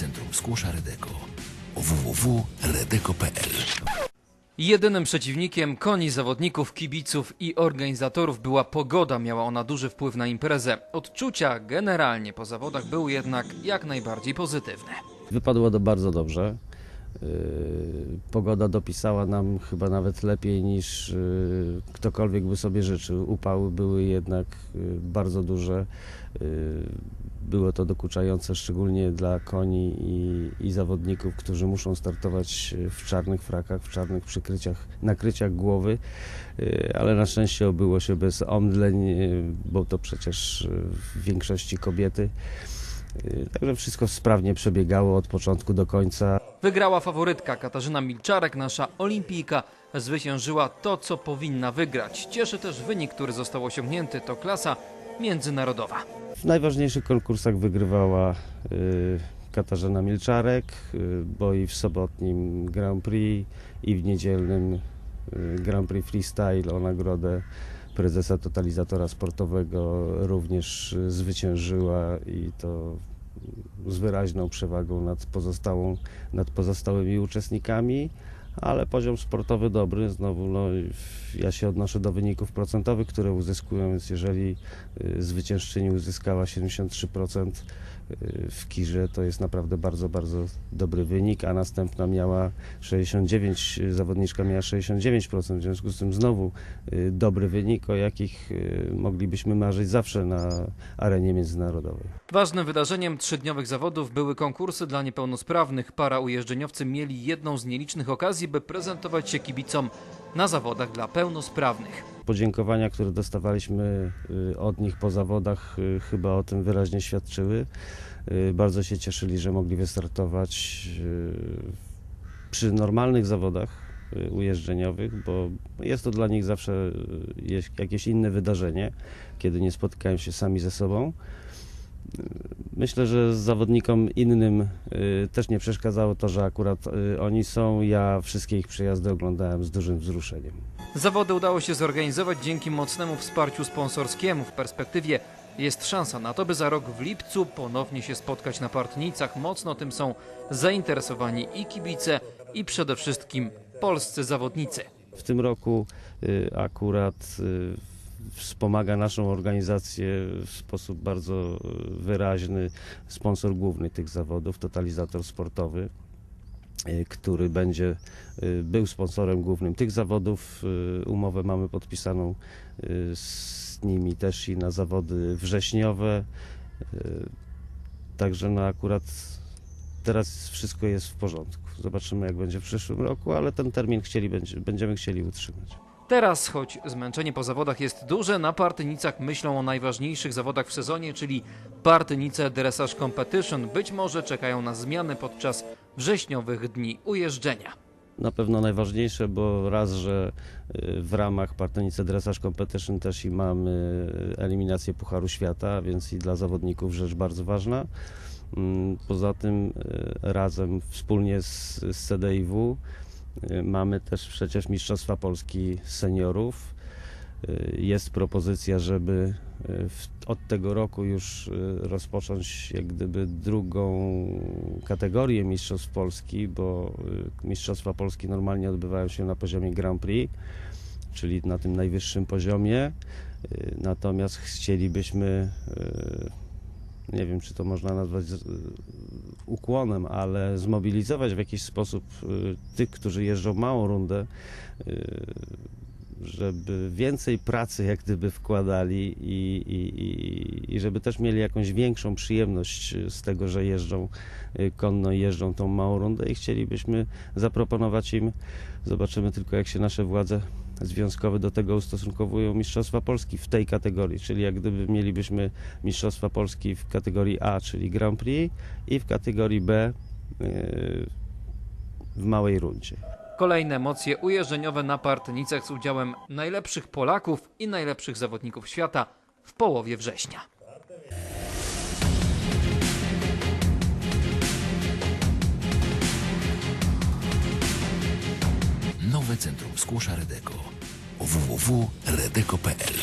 Centrum Skłosza Redeko www.redeko.pl Jedynym przeciwnikiem koni zawodników, kibiców i organizatorów była pogoda. Miała ona duży wpływ na imprezę. Odczucia generalnie po zawodach były jednak jak najbardziej pozytywne. Wypadło to bardzo dobrze. Yy, Pogoda dopisała nam chyba nawet lepiej niż yy, ktokolwiek by sobie życzył. Upały były jednak yy, bardzo duże. Było to dokuczające szczególnie dla koni i, i zawodników, którzy muszą startować w czarnych frakach, w czarnych przykryciach, nakryciach głowy, ale na szczęście obyło się bez omdleń, bo to przecież w większości kobiety. Także wszystko sprawnie przebiegało od początku do końca. Wygrała faworytka Katarzyna Milczarek, nasza olimpijka. Zwyciężyła to, co powinna wygrać. Cieszy też wynik, który został osiągnięty. To klasa międzynarodowa. W najważniejszych konkursach wygrywała y, Katarzyna Milczarek, y, bo i w sobotnim Grand Prix i w niedzielnym y, Grand Prix Freestyle o nagrodę prezesa totalizatora sportowego również zwyciężyła i to z wyraźną przewagą nad, pozostałą, nad pozostałymi uczestnikami. Ale poziom sportowy dobry, znowu no, ja się odnoszę do wyników procentowych, które uzyskują, więc jeżeli y, zwyciężczyni uzyskała 73% y, w kirze, to jest naprawdę bardzo, bardzo dobry wynik, a następna miała 69, y, zawodniczka miała 69%, w związku z tym znowu y, dobry wynik, o jakich moglibyśmy marzyć zawsze na arenie międzynarodowej. Ważnym wydarzeniem trzydniowych zawodów były konkursy dla niepełnosprawnych. Para ujeżdżeniowcy mieli jedną z nielicznych okazji, by prezentować się kibicom na zawodach dla pełnosprawnych. Podziękowania, które dostawaliśmy y, od nich po zawodach, y, chyba o tym wyraźnie świadczyły. Y, Bardzo się cieszyli, że mogli wystartować przy normalnych zawodach ujeżdżeniowych, bo jest to dla nich zawsze jakieś inne wydarzenie, kiedy nie spotykają się sami ze sobą. Myślę, że zawodnikom innym y, też nie przeszkadzało to, że akurat y, oni są. Ja wszystkie ich przejazdy oglądałem z dużym wzruszeniem. Zawody udało się zorganizować dzięki mocnemu wsparciu sponsorskiemu. W perspektywie jest szansa na to, by za rok w lipcu ponownie się spotkać na Partnicach. Mocno tym są zainteresowani i kibice, i przede wszystkim polscy zawodnicy. W tym roku y, akurat wspomaga naszą organizację w sposób bardzo y, wyraźny sponsor główny tych zawodów, totalizator sportowy, y, który będzie y, był sponsorem głównym tych zawodów. Umowę mamy podpisaną z nimi też i na zawody wrześniowe. Także no akurat teraz wszystko jest w porządku. Zobaczymy jak będzie w przyszłym roku, ale ten termin chcieli, będzie, będziemy chcieli utrzymać. Teraz, choć zmęczenie po zawodach jest duże, na Partynicach myślą o najważniejszych zawodach w sezonie, czyli Partynice Dressage Competition. Być może czekają na zmiany podczas wrześniowych dni ujeżdżenia. Na pewno najważniejsze, bo raz, że y, w ramach Partenice Dressage Competition też i mamy eliminację Pucharu Świata, więc i dla zawodników rzecz bardzo ważna. Mm, Poza tym y, razem wspólnie z, z CDIW mamy też przecież Mistrzostwa Polski Seniorów. Y, Jest propozycja, żeby y, od tego roku już y, rozpocząć jak gdyby drugą kategorię Mistrzostw Polski, bo y, Mistrzostwa Polski normalnie odbywają się na poziomie Grand Prix, czyli na tym najwyższym poziomie. Y, Natomiast chcielibyśmy, y, nie wiem czy to można nazwać y, ukłonem, ale zmobilizować w jakiś sposób y, tych, którzy jeżdżą małą rundę, y, żeby więcej pracy jak gdyby wkładali i, i, i, żeby też mieli jakąś większą przyjemność z tego, że jeżdżą y, konno jeżdżą tą małą rundę i chcielibyśmy zaproponować im, zobaczymy tylko jak się nasze władze związkowe do tego ustosunkowują Mistrzostwa Polski w tej kategorii, czyli jak gdyby mielibyśmy Mistrzostwa Polski w kategorii A, czyli Grand Prix i w kategorii B y, w małej rundzie. Kolejne emocje ujeżdżeniowe na Partynicach z udziałem najlepszych Polaków i najlepszych zawodników świata w połowie września. Nowe Centrum Skłosza Redeko www.redeko.pl